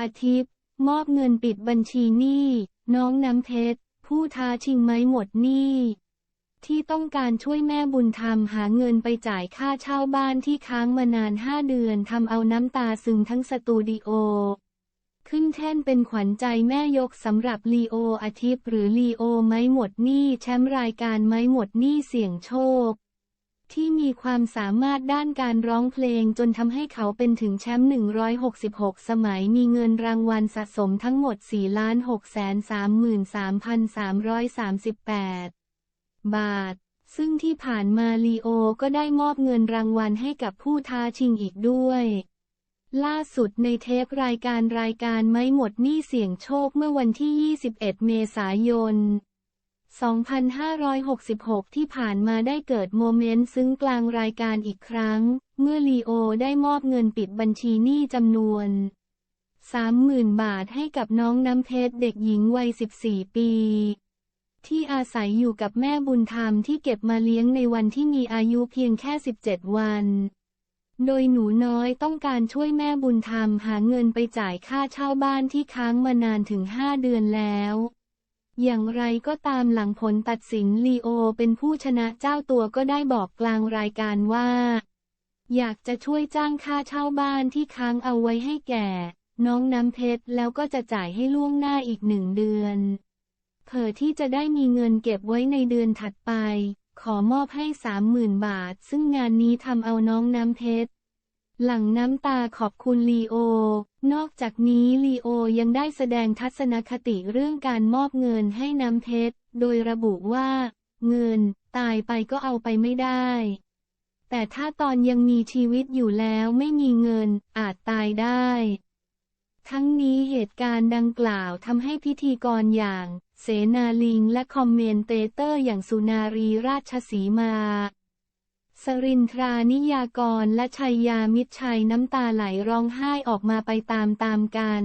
อาทิตย์ มอบเงินปิดบัญชีหนี้ น้องน้ำเพชร ผู้ท้าชิงไม้หมดหนี้ที่ต้องการช่วยแม่บุญธรรมหาเงินไปจ่ายค่าเช่าบ้านที่ค้างมานานห้าเดือนทำเอาน้ำตาซึมทั้งสตูดิโอ ขึ้นแท่นเป็นขวัญใจแม่ยกสำหรับลีโออาทิตย์หรือลีโอไม้หมดหนี้แชมป์รายการไม้หมดหนี้เสี่ยงโชค ที่มีความสามารถด้านการร้องเพลงจนทำให้เขาเป็นถึงแชมป์ 166 สมัยมีเงินรางวัลสะสมทั้งหมด 4,633,338 บาท ซึ่งที่ผ่านมาลีโอก็ได้มอบเงินรางวัลให้กับผู้ท้าชิงอีกด้วย ล่าสุดในเทปรายการรายการไม่หมดหนี้เสี่ยงโชคเมื่อวันที่ 21 เมษายน 2566 ที่ผ่านมาได้เกิดโมเมนต์ซึ้งกลางรายการอีกครั้ง เมื่อลีโอได้มอบเงินปิดบัญชีหนี้จำนวน 30,000 บาทให้กับน้องน้ำเพชรเด็กหญิงวัย 14 ปี ที่อาศัยอยู่กับแม่บุญธรรมที่เก็บมาเลี้ยงในวันที่มีอายุเพียงแค่ 17 วัน โดยหนูน้อยต้องการช่วยแม่บุญธรรมหาเงินไปจ่ายค่าเช่าบ้านที่ค้างมานานถึง 5 เดือนแล้ว อย่างไรก็ตามหลังผลตัดสินลีโอเป็นผู้ชนะเจ้าตัวก็ได้บอกกลางรายการว่า อยากจะช่วยจ้างค่าเช่าบ้านที่ค้างเอาไว้ให้แก่ น้องน้ำเพชรแล้วก็จะจ่ายให้ล่วงหน้าอีกหนึ่งเดือนเผื่อที่จะได้มีเงินเก็บไว้ในเดือนถัดไป ขอมอบให้สามหมื่นบาท ซึ่งงานนี้ทำเอาน้องน้ำเพชร หลังน้ำตาขอบคุณลีโอ นอกจากนี้ลีโอยังได้แสดงทัศนคติเรื่องการมอบเงินให้น้ำเพชร โดยระบุว่า เงิน ตายไปก็เอาไปไม่ได้ แต่ถ้าตอนยังมีชีวิตอยู่แล้วไม่มีเงิน อาจตายได้ ทั้งนี้เหตุการณ์ดังกล่าวทำให้พิธีกรอย่าง เสนาลิงและคอมเมนเตเตอร์อย่างสุนารีราชสีมา สรินทรานิยากรและชัยยามิตรชัยน้ำตาไหลร้องไห้ออกมาไปตามๆกัน